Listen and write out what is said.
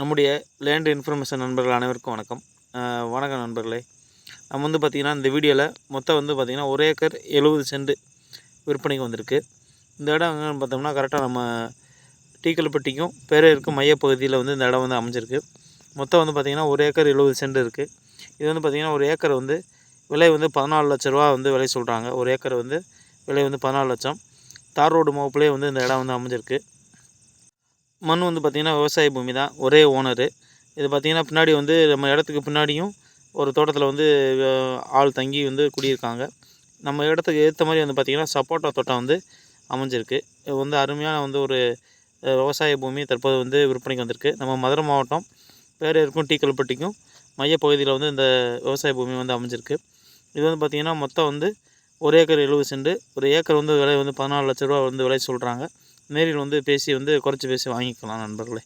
நம்முடைய land information நண்பர்கள் அனைவருக்கும் வணக்கம். வணக்கம் நண்பர்களே. நம்ம வந்து பார்த்திங்கன்னா இந்த வீடியோவில் மொத்தம் வந்து பார்த்திங்கன்னா ஒரு ஏக்கர் எழுபது சென்ட் விற்பனைக்கு வந்திருக்கு. இந்த இடம் எங்கன்னு பார்த்தோம்னா கரெக்டாக நம்ம டீக்கல்பட்டிக்கும் பேரையருக்கும் மையப்பகுதியில் வந்து இந்த இடம் வந்து அமைஞ்சிருக்கு. மொத்தம் வந்து பார்த்திங்கன்னா ஒரு ஏக்கர் எழுபது சென்ட் இருக்குது இது வந்து பார்த்திங்கன்னா ஒரு ஏக்கர் வந்து விலை வந்து பதினாலு லட்ச ரூபா வந்து விலை சொல்கிறாங்க ஒரு ஏக்கர் வந்து விலை வந்து பதினாலு லட்சம். தார் ரோடு முகப்புலேயே வந்து இந்த இடம் வந்து அமைஞ்சிருக்கு. மண் வந்து பார்த்திங்கன்னா விவசாய பூமி தான் ஒரே ஓனரு. இது பார்த்திங்கன்னா பின்னாடி வந்து நம்ம இடத்துக்கு பின்னாடியும் ஒரு தோட்டத்தில் வந்து ஆள் தங்கி வந்து குடியிருக்காங்க. நம்ம இடத்துக்கு ஏற்ற மாதிரி வந்து பார்த்திங்கன்னா சப்போட்டா தோட்டம் வந்து அமைஞ்சிருக்கு. இது வந்து அருமையான வந்து ஒரு விவசாய பூமி தற்போது வந்து விற்பனைக்கு வந்திருக்கு. நம்ம மதுரை மாவட்டம் பேரையருக்கும் டீக்கல்பட்டிக்கும் மையப்பகுதியில் வந்து இந்த விவசாய பூமி வந்து அமைஞ்சிருக்கு. இது வந்து பார்த்திங்கன்னா மொத்தம் வந்து ஒரு ஏக்கர் எழுபது சென்ட் ஒரு ஏக்கர் வந்து விலை வந்து பதினாலு லட்ச ரூபா வந்து விலை சொல்கிறாங்க நேரில் வந்து பேசி வந்து குறைச்சி பேசி வாங்கிக்கலாம் நண்பர்களே.